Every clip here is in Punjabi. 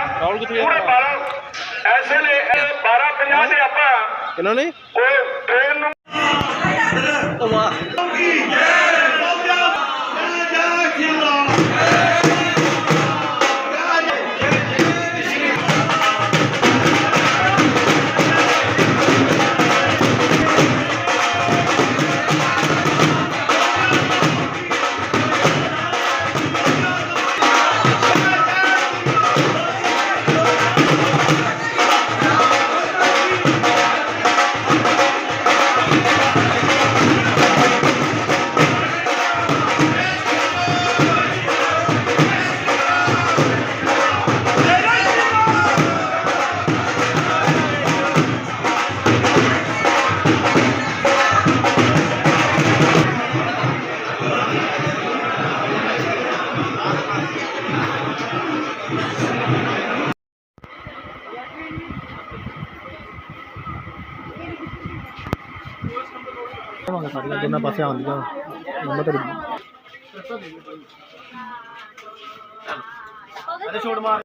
ਰਾਹੁਲ ਕਿੱਥੇ ਗਿਆ? ਪੂਰੇ 12 ਐਸੇ ਨੇ 12 50 ਦੇ ਆਪਾਂ ਕਿਹਨਾਂ ਨੇ ਉਹ ਟ੍ਰੇਨ ਨੂੰ ਵਾਹ ਸਾਡੀਆਂ ਦੋਨਾਂ ਪਾਸੇ ਆਉਂਦੀਆਂ। ਮੈਂ ਤੇਰੀ ਅਰੇ ਛੋੜ ਮਾਰ।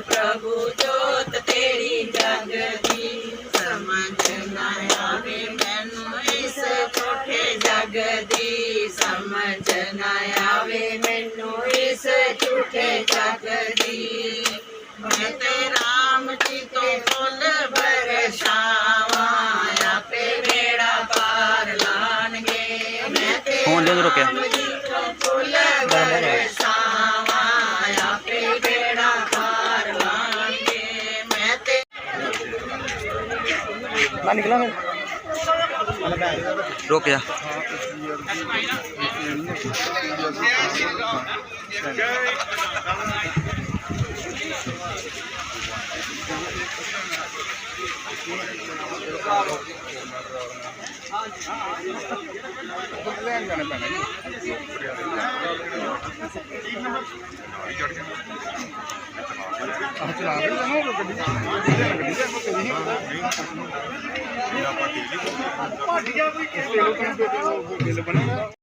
ਪ੍ਰਭੂ ਜੋਤ ਤੇਰੀ ਜਗਦੀ। ਸਮਝ ਨਾ ਆਵੇ ਮੈਨੂੰ ਇਸ ਝੂਠੇ ਜਗ ਦੀ ਸਮਝ ਨਾ ਆਵੇ ਮੈਨੂੰ ਇਸ ਝੂਠੇ ਜਗ ਦੀ ਮੈਂ ਤੇ ਰਾਮ ਜੀ ਤੋਂ ਫੁੱਲ ਬਰਸਾਵਾਂ ਆਪੇ ਬੇੜਾ ਪਾਰ ਲਾਣਗੇ। ਮੈਂ ਤੇ ਫੋਨ ਜਦੋਂ ਰੁਕਿਆ। ਨਾ ਨਿਕਲਾ ਫਿਰ ਰੁਕ ਜਾ। ਲੈਣ ਜਾਣਾ ਪੈਣਾ ਜੀ ਆਹ ਚਲਾ ਰਹੇ ਨਾ ਉਹ ਗੱਡੀ ਗੱਡੀ ਦੇ ਕੋ ਨਹੀਂ ਪਤਾ ਪਾਟੀਆ ਕੋਈ ਕਿਸ ਦੇ ਲੋਕਾਂ ਦੇ ਬਿੱਲ ਬਣਾਉਂਦਾ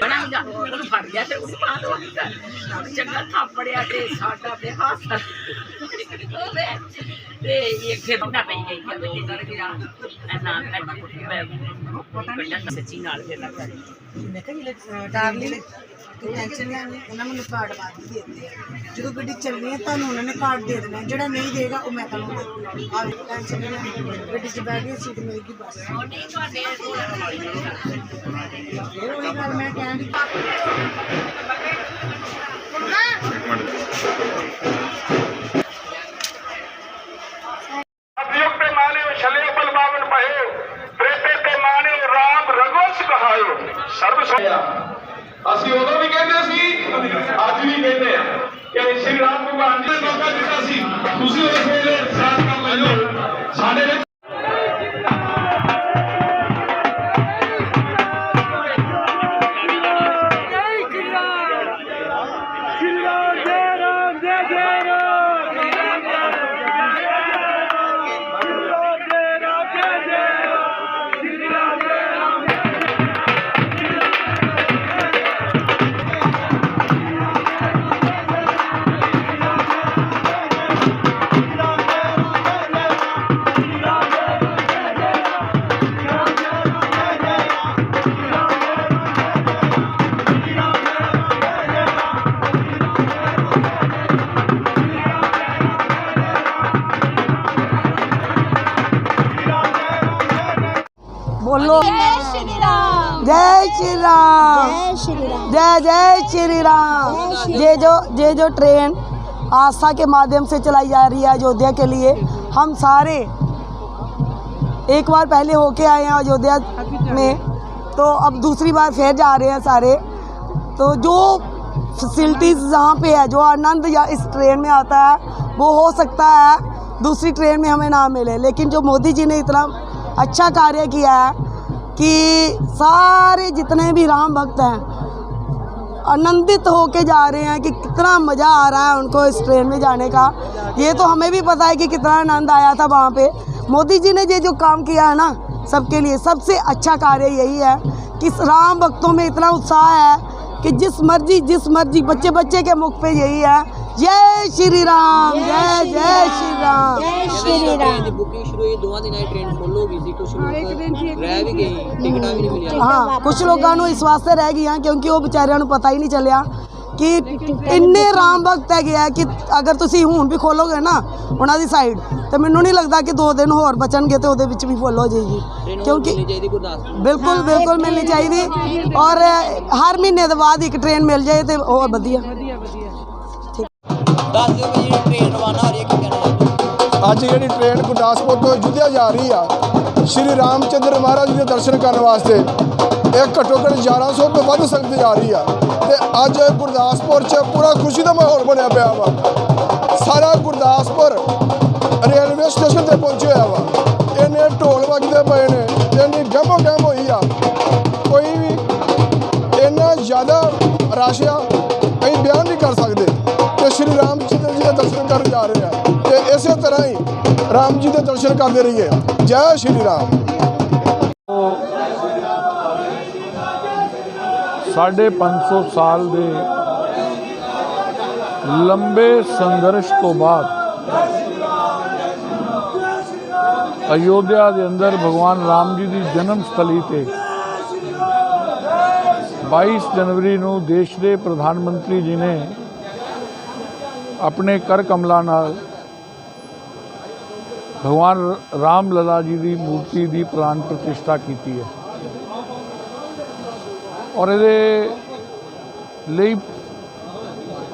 ਬਣਾਂਗਾ ਉਹਨੂੰ ਫੜ ਲਿਆ ਤੇ ਉਹਨੂੰ ਪਾ ਦੋ ਚੰਗਾ ਥਾਪੜਿਆ ਤੇ ਸਾਡਾ ਤੇ ਹੱਥ। ਤੇ ਇੱਕ ਫਿਰ ਨਾ ਪਈ ਗਈ ਕਿ ਬੇਟੇ ਕਰ ਗਿਆ ਨਾ ਨਾ ਮੈਂ ਸੱਚੀ ਨਾਲ ਫਿਰ ਲੱਗਾ ਮੈਂ ਕਿਹਾ ਜਿਹੜੇ ਡਾਰਲਿੰਗ ਤੂੰ ਟੈਨਸ਼ਨ ਨਾ ਲੈ, ਉਹਨਾਂ ਮੈਨੂੰ ਕਾਰਡ ਬਾਅਦ ਹੀ ਦੇ ਦਿੰਦੇ ਆ। ਜਦੋਂ ਗੱਡੀ ਚੱਲਣੀ ਹੈ ਤੁਹਾਨੂੰ ਉਹਨਾਂ ਨੇ ਕਾਰਡ ਦੇ ਦੇਣਾ। ਜਿਹੜਾ ਨਹੀਂ ਦੇਗਾ, ਉਹ ਮੈਂ ਤੁਹਾਨੂੰ ਦੇ ਦੂੰਗਾ ਆ ਟੈਨਸ਼ਨ ਨਹੀਂ ਲੈਣੀ ਗੱਡੀ 'ਚ ਬੈਠ ਕੇ ਸੀਟ ਮਿਲੇਗੀ ਬਸ। ਫਿਰ ਉਹੀ ਗੱਲ ਮੈਂ ਕਹਿਣ ਦੀ ਅਭਿਯੁਗ ਸਰਬ ਅਸੀਂ ਉਦੋਂ ਵੀ ਕਹਿੰਦੇ ਸੀ, ਅੱਜ ਵੀ ਕਹਿੰਦੇ ਆ ਕਿ ਸ਼੍ਰੀ ਰਾਮ ਭਗਵਾਨ ਜੀ ਨੇ ਮੌਕਾ ਦਿੱਤਾ ਸੀ। ਤੁਸੀਂ ਉਸ ਵੇਲੇ ਸਾਥ ਕਰ ਲੈਂਦੇ बोलो। जय श्री राम जय श्री राम जय जय श्री राम ये जो ये जो ट्रेन आस्था के माध्यम से चलाई जा रही है अयोध्या के लिए हम सारे एक बार पहले होके आए हैं अयोध्या में। तो अब दूसरी बार फिर जा रहे हैं सारे। तो जो फैसिलिटीज़ जहाँ पे है जो आनंद या इस ट्रेन में आता है वो हो सकता है दूसरी ट्रेन में हमें ना मिले। लेकिन जो मोदी जी ने इतना अच्छा कार्य किया है कि सारे जितने भी राम भक्त हैं, आनंदित होके जा रहे हैं कि कितना मज़ा आ रहा है उनको इस ट्रेन में जाने का। ये तो हमें भी पता है कि कितना आनंद आया था वहाँ पे। मोदी जी ने ये जो काम किया है ना, सबके लिए सबसे अच्छा कार्य यही है कि राम भक्तों में इतना उत्साह है कि जिस मर्ज़ी जिस मर्ज़ी बच्चे बच्चे के मुख पे यही है ਜੈ ਸ਼੍ਰੀ ਰਾਮ ਜੈ ਜੈ ਸ਼੍ਰੀ ਰਾਮ ਜੈ ਸ਼੍ਰੀ ਰਾਮ। ਬੁਕਿੰਗ ਸ਼ੁਰੂ ਹੋਈ ਦੋਵਾਂ ਦਿਨਾਂ ਦੀ ਟ੍ਰੇਨ ਫੁੱਲ ਹੋ ਗਈ ਸੀ ਕੁਝ ਲੋਕ ਰਹਿ ਵੀ ਗਏ ਟਿਕਟਾਂ ਵੀ ਨਹੀਂ ਮਿਲੀਆਂ। ਹਾਂ ਕੁਝ ਲੋਕਾਂ ਨੂੰ ਇਸ ਵਾਸਤੇ ਰਹਿ ਗਈਆਂ ਕਿਉਂਕਿ ਉਹ ਵਿਚਾਰਿਆਂ ਨੂੰ ਪਤਾ ਹੀ ਨਹੀਂ ਚੱਲਿਆ ਕਿ ਇੰਨੇ ਰਾਮ ਭਗਤ ਹੈਗੇ ਆ ਕਿ ਅਗਰ ਤੁਸੀਂ ਹੁਣ ਵੀ ਖੋਲੋਗੇ ਨਾ ਉਹਨਾਂ ਦੀ ਸਾਈਡ ਤੇ ਮੈਨੂੰ ਨਹੀਂ ਲੱਗਦਾ ਕਿ ਦੋ ਦਿਨ ਹੋਰ ਬਚਣਗੇ ਤੇ ਉਹਦੇ ਵਿੱਚ ਵੀ ਫੁੱਲ ਹੋ ਜਾਏਗੀ। ਕਿਉਂਕਿ ਬਿਲਕੁਲ ਬਿਲਕੁਲ ਮਿਲਣੀ ਚਾਹੀਦੀ ਔਰ ਹਰ ਮਹੀਨੇ ਦੇ ਬਾਅਦ ਇੱਕ ਟ੍ਰੇਨ ਮਿਲ ਜਾਏ ਤੇ ਹੋਰ ਵਧੀਆ। ਦੱਸ ਦਿਓ ਜਿਹੜੀ ਟ੍ਰੇਨ ਰਵਾਨਾ ਹੋ ਰਹੀ ਹੈ ਕੀ ਕਹਿਣਾ ਚਾਹੁੰਦੇ ਅੱਜ ਜਿਹੜੀ ਟ੍ਰੇਨ ਗੁਰਦਾਸਪੁਰ ਤੋਂ ਅਯੁੱਧਿਆ ਜਾ ਰਹੀ ਆ, ਸ਼੍ਰੀ ਰਾਮਚੰਦਰ ਮਹਾਰਾਜ ਜੀ ਦੇ ਦਰਸ਼ਨ ਕਰਨ ਵਾਸਤੇ, ਇਹ ਘੱਟੋ ਘੱਟ 1100 ਤੋਂ ਵੱਧ ਸੰਗਤ ਜਾ ਰਹੀ ਆ। ਤੇ ਅੱਜ ਗੁਰਦਾਸਪੁਰ 'ਚ ਪੂਰਾ ਖੁਸ਼ੀ ਦਾ ਮਾਹੌਲ ਬਣਿਆ ਪਿਆ ਵਾ। ਸਾਰਾ ਗੁਰਦਾਸਪੁਰ ਰੇਲਵੇ ਸਟੇਸ਼ਨ ਤੇ ਪਹੁੰਚਿਆ ਵਾ। ਇਹਨੇ ਢੋਲ ਵੱਜਦੇ ਪਏ ਨੇ ਇਸੇ ਰਾਮ ਜੀ ਦੇ ਦਰਸ਼ਨ ਕਰਦੇ ਰਹੀਏ। ਜੈ ਸ਼੍ਰੀ ਰਾਮ। ਸਾਢੇ 500 ਸਾਲ ਦੇ ਲੰਬੇ ਸੰਘਰਸ਼ ਤੋਂ ਬਾਅਦ ਅਯੋਧਿਆ ਦੇ ਅੰਦਰ ਭਗਵਾਨ ਰਾਮ ਜੀ ਦੀ ਜਨਮ ਸਥਲੀ ਤੇ 22 ਜਨਵਰੀ ਨੂੰ ਦੇਸ਼ ਦੇ ਪ੍ਰਧਾਨ ਮੰਤਰੀ ਜੀ ਨੇ ਆਪਣੇ ਕਰ ਕਮਲਾ ਨਾਲ ਭਗਵਾਨ ਰਾਮ ਲਲਾ ਜੀ ਦੀ ਮੂਰਤੀ ਦੀ ਪ੍ਰਾਨ ਪ੍ਰਤਿਸ਼ਠਾ ਕੀਤੀ ਹੈ। ਔਰ ਇਹਦੇ ਲਈ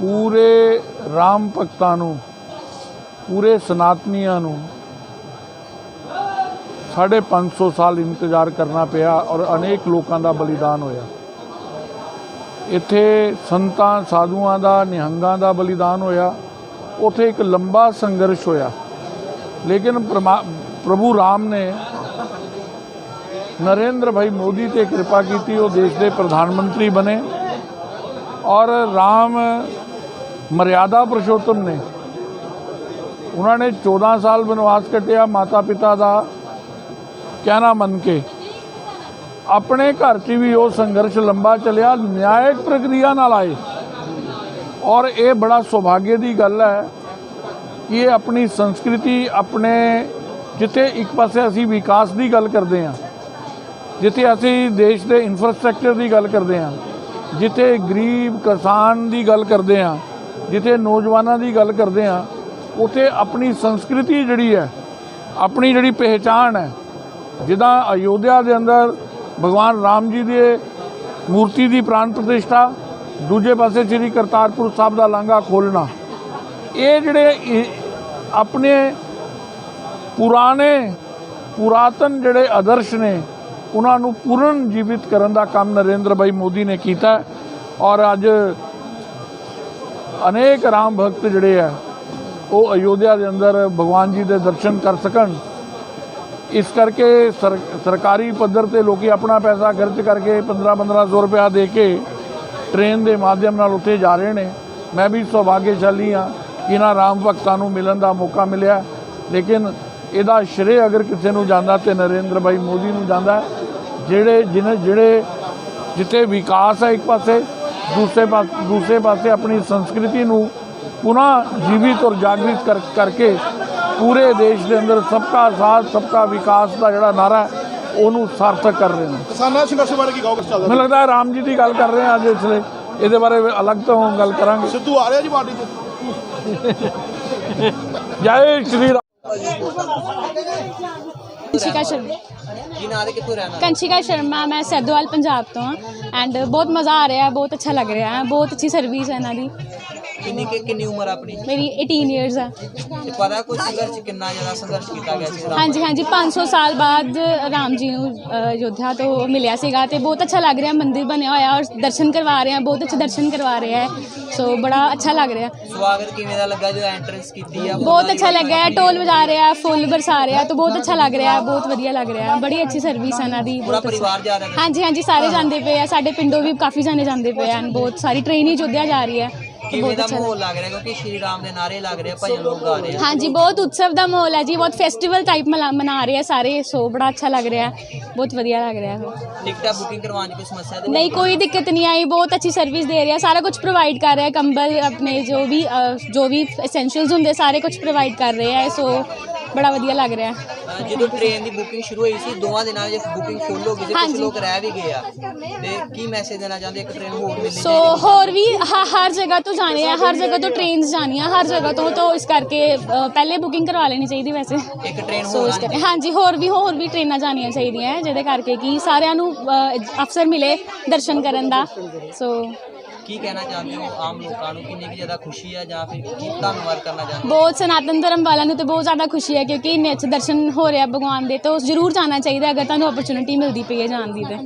ਪੂਰੇ ਰਾਮ ਭਗਤਾਂ ਨੂੰ, ਪੂਰੇ ਸਨਾਤਨੀਆਂ ਨੂੰ ਸਾਢੇ 500 ਸਾਲ ਇੰਤਜ਼ਾਰ ਕਰਨਾ ਪਿਆ ਔਰ ਅਨੇਕ ਲੋਕਾਂ ਦਾ ਬਲੀਦਾਨ ਹੋਇਆ। ਇੱਥੇ ਸੰਤਾਂ, ਸਾਧੂਆਂ ਦਾ, ਨਿਹੰਗਾਂ ਦਾ ਬਲੀਦਾਨ ਹੋਇਆ। ਉੱਥੇ ਇੱਕ ਲੰਬਾ ਸੰਘਰਸ਼ ਹੋਇਆ। ਲੇਕਿਨ ਪਰਮਾ- ਪ੍ਰਭੂ ਰਾਮ ਨੇ ਨਰਿੰਦਰ ਭਾਈ ਮੋਦੀ ਤੇ ਕਿਰਪਾ ਕੀਤੀ ਉਹ ਦੇਸ਼ ਦੇ ਪ੍ਰਧਾਨ ਮੰਤਰੀ ਬਣੇ ਔਰ ਰਾਮ ਮਰਿਆਦਾ ਪੁਰਸ਼ੋਤਮ ਨੇ ਉਹਨਾਂ ਨੇ 14 ਸਾਲ ਬਨਵਾਸ ਕੱਟਿਆ ਮਾਤਾ ਪਿਤਾ ਦਾ ਕਹਿਣਾ ਮੰਨ ਕੇ ਆਪਣੇ ਘਰ 'ਚ ਵੀ ਉਹ ਸੰਘਰਸ਼ ਲੰਬਾ ਚੱਲਿਆ ਨਿਆਇਕ ਪ੍ਰਕਿਰਿਆ ਨਾਲ ਆਏ ਔਰ ਇਹ ਬੜਾ ਸੁਭਾਗੇ ਦੀ ਗੱਲ ਹੈ ਕਿ ਇਹ ਆਪਣੀ ਸੰਸਕ੍ਰਿਤੀ ਆਪਣੇ ਜਿੱਥੇ ਇੱਕ ਪਾਸੇ ਅਸੀਂ ਵਿਕਾਸ ਦੀ ਗੱਲ ਕਰਦੇ ਹਾਂ, ਜਿੱਥੇ ਅਸੀਂ ਦੇਸ਼ ਦੇ ਇਨਫਰਾਸਟ੍ਰਕਚਰ ਦੀ ਗੱਲ ਕਰਦੇ ਹਾਂ, ਜਿੱਥੇ ਗਰੀਬ ਕਿਸਾਨ ਦੀ ਗੱਲ ਕਰਦੇ ਹਾਂ, ਜਿੱਥੇ ਨੌਜਵਾਨਾਂ ਦੀ ਗੱਲ ਕਰਦੇ ਹਾਂ, ਉੱਥੇ ਆਪਣੀ ਸੰਸਕ੍ਰਿਤੀ ਜਿਹੜੀ ਹੈ, ਆਪਣੀ ਜਿਹੜੀ ਪਹਿਚਾਣ ਹੈ, ਜਿੱਦਾਂ ਅਯੋਧਿਆ ਦੇ ਅੰਦਰ ਭਗਵਾਨ ਰਾਮ ਜੀ ਦੇ ਮੂਰਤੀ ਦੀ ਪ੍ਰਾਨ ਪ੍ਰਤਿਸ਼ਠਾ, ਦੂਜੇ ਪਾਸੇ ਸ੍ਰੀ ਕਰਤਾਰਪੁਰ ਸਾਹਿਬ ਦਾ ਲਾਂਘਾ ਖੋਲ੍ਹਣਾ ਇਹ ਜਿਹੜੇ ਆਪਣੇ ਪੁਰਾਣੇ, ਪੁਰਾਤਨ ਜਿਹੜੇ ਆਦਰਸ਼ ਨੇ, ਉਹਨਾਂ ਨੂੰ ਪੂਰਨ ਜੀਵਿਤ ਕਰਨ ਦਾ ਕੰਮ ਨਰਿੰਦਰ ਭਾਈ ਮੋਦੀ ਨੇ ਕੀਤਾ ਔਰ ਅੱਜ ਅਨੇਕ ਰਾਮ ਭਗਤ ਜਿਹੜੇ ਆ, ਉਹ ਅਯੋਧਿਆ ਦੇ ਅੰਦਰ ਭਗਵਾਨ ਜੀ ਦੇ ਦਰਸ਼ਨ ਕਰ ਸਕਣ। ਇਸ ਕਰਕੇ ਸਰ- ਸਰਕਾਰੀ ਪੱਧਰ ਤੇ ਲੋਕੀ ਆਪਣਾ ਪੈਸਾ ਖਰਚ ਕਰਕੇ 15 1500 ਰੁਪਇਆ ਦੇ ਕੇ ਟ੍ਰੇਨ ਦੇ ਮਾਧਿਅਮ ਨਾਲ ਉੱਥੇ ਜਾ ਰਹੇ ਨੇ। ਮੈਂ ਵੀ ਸੁਭਾਗਿਆਸ਼ਾਲੀ ਹਾਂ। ਇਹਨਾਂ ਰਾਮ ਭਗਤਾਂ ਨੂੰ ਮਿਲਣ ਦਾ ਮੌਕਾ ਮਿਲਿਆ। ਲੇਕਿਨ ਇਹਦਾ ਸ਼੍ਰੇ ਅਗਰ ਕਿਸੇ ਨੂੰ ਜਾਂਦਾ ਤੇ ਨਰਿੰਦਰ ਭਾਈ ਮੋਦੀ ਨੂੰ ਜਾਂਦਾ। ਜਿਹੜੇ ਜਿਹਨੇ ਜਿਹੜੇ ਜਿੱਥੇ ਵਿਕਾਸ ਹੈ ਇੱਕ ਪਾਸੇ ਦੂਸਰੇ ਪਾਸੇ ਦੂਸਰੇ ਪਾਸੇ ਆਪਣੀ ਸੰਸਕ੍ਰਿਤੀ ਨੂੰ ਪੁਨः ਜੀਵਿਤ ਔਰ ਜਾਗਰਿਤ ਕਰ ਕਰਕੇ ਪੂਰੇ ਦੇਸ਼ ਦੇ ਅੰਦਰ ਸਬਕਾ ਸਾਥ ਸਬਕਾ ਵਿਕਾਸ ਦਾ ਜਿਹੜਾ ਨਾਰਾ ਹੈ ਉਹਨੂੰ ਸਾਰਥਕ ਕਰ ਰਹੇ ਨੇ। ਕਿਸਾਨਾਂ ਸੰਘਰਸ਼ ਬਾਰੇ ਕੀ ਕਹੋਗੇ ਚੱਲਦਾ ਮੈਨੂੰ ਲੱਗਦਾ ਹੈ ਰਾਮ ਜੀ ਦੀ ਗੱਲ ਕਰ ਰਹੇ ਹਾਂ ਅੱਜ ਇਸ ਲਈ ਇਹਦੇ ਬਾਰੇ ਅਲੱਗ ਤੋਂ ਗੱਲ ਕਰਾਂਗੇ। ਸਿੱਧੂ ਆ ਰਿਹਾ ਜੀ ਪਾਰਟੀ 'ਚ? ਜੈ ਸ਼੍ਰੀ ਰਾਮ ਕੰਸ਼ਿਕਾ ਸ਼ਰਮਾ ਕੀ ਨਾਂ ਦੇ ਕਿੱਥੋਂ ਰਹਿਣਾ ਕੰਸ਼ਿਕਾ ਸ਼ਰਮਾ ਮੈਂ ਸੈਦੋਵਾਲ ਪੰਜਾਬ ਤੋਂ ਹਾਂ ਐਂਡ ਬਹੁਤ ਮਜ਼ਾ ਆ ਰਿਹਾ ਹੈ ਬਹੁਤ ਅੱਛਾ ਲੱਗ ਰਿਹਾ ਹੈ ਬਹੁਤ ਅੱਛੀ ਸਰਵਿਸ ਹੈ ਇਹਨਾਂ ਦੀ ਕਿੰਨੀ ਕਿ- ਕਿੰਨੀ ਉਮਰ ਆ ਆਪਣੀ? ਮੇਰੀ 18 ਇਅਰਸ ਆ। ਤੇ ਪਤਾ ਕੋਈ ਸੰਘਰਸ਼ ਕਿੰਨਾ ਜ਼ਿਆਦਾ ਸੰਘਰਸ਼ ਕੀਤਾ ਗਿਆ ਸੀ? ਰਾਮ ਹਾਂਜੀ ਹਾਂਜੀ 500 ਸਾਲ ਬਾਅਦ ਰਾਮ ਜੀ ਨੂੰ ਅ, ਅਯੋਧਿਆ ਤੋਂ ਮਿਲਿਆ ਸੀਗਾ ਤੇ ਬਹੁਤ ਅੱਛਾ ਲੱਗ ਰਿਹਾ ਮੰਦਿਰ ਬਣਿਆ ਹੋਇਆ ਔਰ ਦਰਸ਼ਨ ਕਰਵਾ ਰਹੇ ਆ ਬਹੁਤ ਅੱਛੇ ਦਰਸ਼ਨ ਕਰਵਾ ਰਹੇ ਆ ਸੋ ਬੜਾ ਅੱਛਾ ਲੱਗ ਰਿਹਾ। ਸਵਾਗਤ ਕਿਵੇਂ ਦਾ ਲੱਗਾ ਜਦੋਂ ਐਂਟਰੈਂਸ ਕੀਤੀ ਆ? ਬਹੁਤ ਅੱਛਾ ਲੱਗ ਟੋਲ ਵਜਾ ਰਹੇ ਆ ਫੁੱਲ ਬਰਸਾ ਰਹੇ ਆ ਤਾਂ ਬਹੁਤ ਅੱਛਾ ਲੱਗ ਰਿਹਾ ਬਹੁਤ ਵਧੀਆ ਲੱਗ ਰਿਹਾ ਬੜੀ ਅੱਛੀ ਸਰਵਿਸ ਹੈ ਇਹਨਾਂ ਦੀ ਪੂਰਾ ਬਹੁਤ ਅੱਛਾ। ਪਰਿਵਾਰ ਜਾ ਰਿਹਾ? ਹਾਂਜੀ ਹਾਂਜੀ ਸਾਰੇ ਜਾਂਦੇ ਪਏ ਆ ਸਾਡੇ ਪਿੰਡੋਂ ਵੀ ਕਾਫੀ ਜਾਣੇ ਜਾਂਦੇ ਪਏ ਆ ਬਹੁਤ ਸਾਰੀ ਟ੍ਰੇਨ ਹੀ ਜੋਧਿਆ ਜਾ ਰਹੀ ਹੈ। ਕਿਵੇਂ ਬਹੁਤ ਦਾ ਅੱਛਾ ਲੱਗ ਮਾਹੌਲ ਲੱਗ ਰਿਹਾ ਕਿਉਂਕਿ ਸ਼੍ਰੀ ਰਾਮ ਦੇ ਨਾਰੇ ਲੱਗ ਰਹੇ ਆ ਭਜਨ ਲੋਕ ਗਾ ਰਹੇ ਆ। ਹਾਂਜੀ ਬਹੁਤ ਉਤਸਵ ਦਾ ਮਾਹੌਲ ਹੈ ਜੀ ਬਹੁਤ ਫੈਸਟੀਵਲ ਟਾਈਪ ਮਨਾ ਰਹੇ ਆ ਸਾਰੇ ਸੋ ਬੜਾ ਅੱਛਾ ਲੱਗ ਰਿਹਾ ਬਹੁਤ ਵਧੀਆ ਲੱਗ ਰਿਹਾ ਹੈ ਟਿਕਟਾਂ ਬੁਕਿੰਗ ਕਰਵਾਉਣ 'ਚ ਕੋਈ ਸਮੱਸਿਆ ਤੇ ਨਹੀਂ? ਕੋਈ ਦਿੱਕਤ ਨਹੀਂ ਆਈ ਬਹੁਤ ਅੱਛੀ ਸਰਵਿਸ ਦੇ ਰਿਹਾ ਸਾਰਾ ਕੁਝ ਪ੍ਰੋਵਾਈਡ ਕਰ ਰਿਹਾ ਕੰਬਲ ਆਪਣੇ ਜੋ ਵੀ ਅ, ਜੋ ਵੀ ਐਸੈਂਸ਼ੀਅਲਸ ਹੁੰਦੇ ਸਾਰੇ ਕੁਝ ਪ੍ਰੋਵਾਈਡ ਕਰ ਰਹੇ ਆ ਸੋ ਬੜਾ ਵਧੀਆ ਲੱਗ ਰਿਹਾ। ਜਦੋਂ ਟ੍ਰੇਨ ਦੀ ਬੁਕਿੰਗ ਸ਼ੁਰੂ ਹੋਈ ਸੀ ਦੋਵਾਂ ਦਿਨਾਂ ਵਿੱਚ ਬੁਕਿੰਗ ਫੁੱਲ ਹੋ ਗਈ ਸੀ ਕੁਝ ਹਾਂਜੀ। ਲੋਕ ਰਹਿ ਵੀ ਗਏ ਆ। ਤੇ ਕੀ ਮੈਸੇਜ ਦੇਣਾ ਚਾਹੁੰਦੇ ਇੱਕ ਟ੍ਰੇਨ ਹੋਰ ਮਿਲਣੀ ਸੋ ਹੋਰ ਵੀ ਹ- ਹਰ ਜਗ੍ਹਾ ਤੋਂ ਜਾਣੇ ਆ ਹਰ ਜਗ੍ਹਾ ਤੋਂ ਟ੍ਰੇਨਸ ਜਾਣੀਆਂ ਹਰ ਜਗ੍ਹਾ ਤੋਂ ਤਾਂ ਇਸ ਕਰਕੇ ਅ, ਪਹਿਲੇ ਬੁਕਿੰਗ ਕਰਵਾ ਲੈਣੀ ਚਾਹੀਦੀ ਵੈਸੇ। ਇੱਕ ਟ੍ਰੇਨ ਸੋ ਹੋਰ ਇਸ ਆਉਣੀ ਕਰਕੇ। ਹਾਂਜੀ ਹੋਰ ਵੀ ਹੋਰ ਵੀ ਟ੍ਰੇਨਾਂ ਜਾਣੀਆਂ ਚਾਹੀਦੀਆਂ ਹੈ, ਜਿਹਦੇ ਕਰਕੇ ਕਿ ਸਾਰਿਆਂ ਨੂੰ ਅ, ਅਵਸਰ ਮਿਲੇ ਦਰਸ਼ਨ ਕਰਨ ਦਾ। ਸੋ ਕੀ ਕਹਿਣਾ ਚਾਹੁੰਦੇ ਹੋ ਆਮ ਲੋਕਾਂ ਨੂੰ? ਕਿੰਨੀ ਕੁ ਜ਼ਿਆਦਾ ਖੁਸ਼ੀ ਆ ਜਾਂ ਫਿਰ ਕੀ ਧੰਨਵਾਦ ਕਰਨਾ ਚਾਹੁੰਦੇ ਹੋ? ਬਹੁਤ ਸਨਾਤਨ ਧਰਮ ਵਾਲਿਆਂ ਨੂੰ ਤੇ ਬਹੁਤ ਜ਼ਿਆਦਾ ਖੁਸ਼ੀ ਹੈ ਕਿਉਂਕਿ ਇੰਨੇ ਅੱਛੇ ਦਰਸ਼ਨ ਹੋ ਰਿਹਾ ਭਗਵਾਨ ਦੇ ਤਾਂ ਜ਼ਰੂਰ ਜਾਣਾ ਚਾਹੀਦਾ ਅਗਰ ਤੁਹਾਨੂੰ ਓਪਰਚੁਨਿਟੀ ਮਿਲਦੀ ਪਈ ਹੈ ਜਾਣ ਦੀ ਤੇ।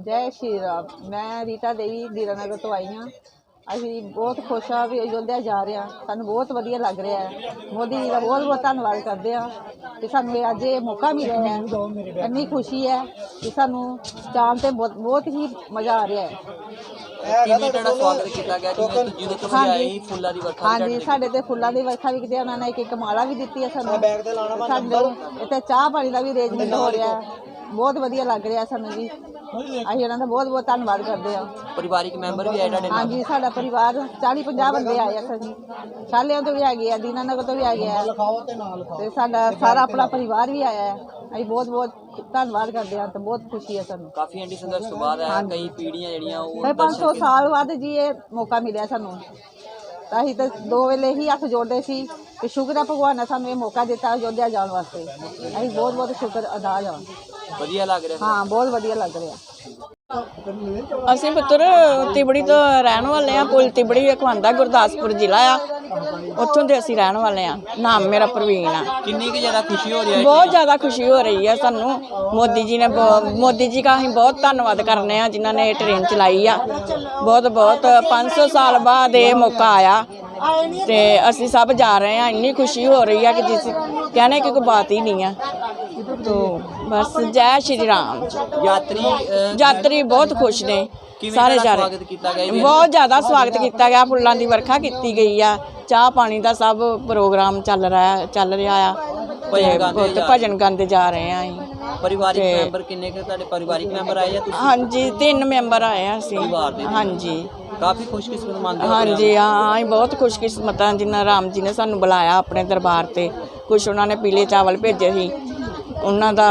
ਜੈ ਸ਼੍ਰੀ ਰਾਮ। ਮੈਂ ਰੀਤਾ ਦੇਵੀ ਦੀਰਾਨਗਰ ਤੋਂ ਆਈ ਹਾਂ। ਅਸੀਂ ਬਹੁਤ ਖੁਸ਼ ਹਾਂ ਵੀ ਅਯੋਧਿਆ ਜਾ ਰਹੇ ਹਾਂ। ਸਾਨੂੰ ਬਹੁਤ ਵਧੀਆ ਲੱਗ ਰਿਹਾ ਹੈ। ਮੋਦੀ ਜੀ ਦਾ ਬਹੁਤ ਬਹੁਤ ਧੰਨਵਾਦ ਕਰਦੇ ਹਾਂ ਕਿ ਸਾਨੂੰ ਇਹ ਅੱਜ ਇਹ ਮੌਕਾ ਮਿਲਿਆ ਹੈ। ਇੰਨੀ ਖੁਸ਼ੀ ਹੈ ਕਿ ਸਾਨੂੰ ਜਾਣ ਤੇ ਬਹੁਤ ਬਹੁਤ ਹੀ ਮਜ਼ਾ ਆ ਰਿਹਾ ਹੈ। ਕਿਵੇਂ ਤੁਹਾਡਾ ਸਵਾਗਤ ਕੀਤਾ ਗਿਆ ਜਿਵੇਂ ਤੁਸੀਂ- ਜਦੋਂ ਤੁਸੀਂ ਆਏ ਸੀ ਫੁੱਲਾਂ ਦੀ ਵਰਖਾ ਵੀ ਹਾਂਜੀ ਸਾਡੇ ਤੇ ਫੁੱਲਾਂ ਦੀ ਵਰਖਾ ਵੀ ਕੀਤੀ ਉਹਨਾਂ ਨੇ ਇੱਕ ਇੱਕ ਮਾਲਾ ਵੀ ਦਿੱਤੀ ਹੈ ਸਾਨੂੰ। ਸਾਨੂੰ ਇੱਥੇ ਚਾਹ ਪਾਣੀ ਦਾ ਵੀ ਅਰੇਂਜਮੈਂਟ ਹੋ ਰਿਹਾ ਹੈ। ਬਹੁਤ ਵਧੀਆ ਲੱਗ ਰਿਹਾ ਸਾਨੂੰ ਜੀ। ਅਸੀਂ ਉਹਨਾਂ ਦਾ ਬਹੁਤ ਬਹੁਤ ਧੰਨਵਾਦ ਕਰਦੇ ਹਾਂ। ਪਰਿਵਾਰਿਕ ਮੈਂਬਰ ਵੀ ਆਏ ਤੁਹਾਡੇ ਨਾਲ। ਹਾਂਜੀ ਸਾਡਾ ਪਰਿਵਾਰ 40 50 ਬੰਦੇ ਆਏ ਆ ਅਸੀਂ ਸ਼ਾਲਿਆਂ ਤੋਂ ਵੀ ਆ ਗਏ ਆ ਦੀਨਾਨਗਰ ਤੋਂ ਵੀ ਆ। ਗਏ ਆ ਤੇ ਸਾਡਾ ਸਾਰਾ ਆਪਣਾ ਪਰਿਵਾਰ ਵੀ ਆਇਆ ਹੈ। ਅਸੀਂ ਬਹੁਤ ਬਹੁਤ ਧੰਨਵਾਦ ਕਰਦੇ ਹਾਂ ਤੇ ਬਹੁਤ ਖੁਸ਼ੀ ਹੈ ਸਾਨੂੰ। ਕਾਫੀ ਐਂਟੀ ਸੰਘਰਸ਼ ਤੋਂ ਬਾਅਦ ਆਇਆ ਕਈ ਪੀੜ੍ਹੀਆਂ ਜਿਹੜੀਆਂ ਉਹ ਤੇ 500 ਸਾਲ ਬਾਅਦ ਜੀ ਇਹ ਮੌਕਾ ਮਿਲਿਆ ਸਾਨੂੰ। ਤਾਂ ਅਸੀਂ ਤਾਂ ਦੋ ਵੇਲੇ ਹੀ ਹੱਥ ਜੋੜਦੇ ਸੀ ਕਿ ਸ਼ੁਕਰ ਹੈ ਭਗਵਾਨ ਨੇ ਸਾਨੂੰ ਇਹ ਮੌਕਾ ਦਿੱਤਾ ਅਯੋਧਿਆ ਜਾਣ ਵਾਸਤੇ। ਅਸੀਂ ਬਹੁਤ ਬਹੁਤ ਸ਼ੁਕਰ ਅਦਾ ਹਾਂ ਵਧੀਆ ਲੱਗ ਰਿਹਾ ਹਾਂ ਬਹੁਤ ਵਧੀਆ ਲੱਗ ਰਿਹਾ। ਅਸੀਂ ਪੁੱਤਰ ਤਿਬੜੀ ਤੋਂ ਰਹਿਣ ਵਾਲੇ ਆ ਪੁਲ ਤਿਬੜੀ ਖਵਾਂਦਾ ਗੁਰਦਾਸਪੁਰ ਜ਼ਿਲ੍ਹਾ ਆ। ਉੱਥੋਂ ਦੇ ਅਸੀਂ ਰਹਿਣ ਵਾਲੇ ਆ ਨਾਮ ਮੇਰਾ ਪ੍ਰਵੀਨ ਆ। ਕਿੰਨੀ ਕੁ ਜ਼ਿਆਦਾ ਖੁਸ਼ੀ ਹੋ ਰਹੀ ਹੈ ਬਹੁਤ ਜ਼ਿਆਦਾ ਖੁਸ਼ੀ ਹੋ ਰਹੀ ਹੈ ਸਾਨੂੰ। ਮੋਦੀ ਜੀ ਨੇ ਬਹੁ- ਮੋਦੀ ਜੀ ਦਾ ਅਸੀਂ ਬਹੁਤ ਧੰਨਵਾਦ ਕਰਨੇ ਆ ਜਿਨ੍ਹਾਂ ਨੇ ਇਹ ਟ੍ਰੇਨ ਚਲਾਈ ਆ। ਬਹੁਤ ਬਹੁਤ 500 ਸਾਲ ਬਾਅਦ ਇਹ ਮੌਕਾ ਆਇਆ। ਤੇ ਅਸੀਂ ਸਭ ਜਾ ਰਹੇ ਆ ਇੰਨੀ ਖੁਸ਼ੀ ਹੋ ਰਹੀ ਆ ਕਿ ਜਿਸ ਕਹਿਣੇ ਕਿ ਕੋਈ ਬਾਤ ਹੀ ਨਹੀਂ ਆ। ਤੋ ਬਸ ਜੈ ਸ਼੍ਰੀ ਰਾਮ। ਯਾਤਰੀ ਯਾਤਰੀ ਬਹੁਤ ਖੁਸ਼ ਨੇ ਕਿਵੇਂ ਸਾਰੇ ਤੁਹਾਡਾ ਜਾ ਰਹੇ ਸਵਾਗਤ ਕੀਤਾ ਗਿਆ ਜੀ? ਬਹੁਤ ਜ਼ਿਆਦਾ ਸਵਾਗਤ ਕੀਤਾ ਗਿਆ ਫੁੱਲਾਂ ਦੀ ਵਰਖਾ ਕੀਤੀ ਗਈ ਆ। ਚਾਹ ਪਾਣੀ ਦਾ ਸਭ ਪ੍ਰੋਗਰਾਮ ਚੱਲ ਰਿਹਾ ਚੱਲ ਰਿਹਾ ਆ। ਭਜਨ ਤੇ ਗਾਉਂਦੇ ਬਹੁਤ ਜਾ- ਭਜਨ ਗਾਉਂਦੇ ਜਾ ਰਹੇ ਆ ਅਸੀਂ। ਪਰਿਵਾਰਿਕ ਤੇ- ਮੈਂਬਰ ਕਿੰਨੇ ਕੁ ਤੁਹਾਡੇ ਪਰਿਵਾਰਿਕ ਮੈਂਬਰ ਆਏ ਆ ਤੁਸੀਂ? ਹਾਂਜੀ ਤਿੰਨ ਮੈਂਬਰ ਆਏ ਆ ਅਸੀਂ। ਪਰਿਵਾਰ ਦੇ? ਹਾਂਜੀ। ਕਾਫੀ ਖੁਸ਼ਕਿਸਮਤ ਮੰਨਦੇ ਹੋ ਆਪਣੇ ਹਾਂਜੀ ਹਾਂ ਅਸੀਂ ਬਹੁਤ ਖੁਸ਼ਕਿਸਮਤ ਹਾਂ ਜਿਨ੍ਹਾਂ ਰਾਮ ਜੀ ਨੇ ਸਾਨੂੰ ਬੁਲਾਇਆ ਆਪਣੇ ਦਰਬਾਰ ਤੇ। ਕੁਛ ਉਹਨਾਂ ਨੇ ਪੀਲੇ ਚਾਵਲ ਭੇਜੇ ਸੀ। ਉਹਨਾਂ ਦਾ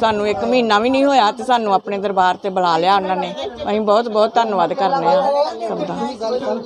ਸਾਨੂੰ ਇੱਕ ਮਹੀਨਾ ਵੀ ਨਹੀਂ ਹੋਇਆ ਤੇ ਸਾਨੂੰ ਆਪਣੇ ਦਰਬਾਰ ਤੇ ਬੁਲਾ ਲਿਆ ਉਹਨਾਂ ਨੇ। ਅਸੀਂ ਬਹੁਤ ਬਹੁਤ ਧੰਨਵਾਦ ਕਰਨੇ ਆ ਸਭ ਦਾ।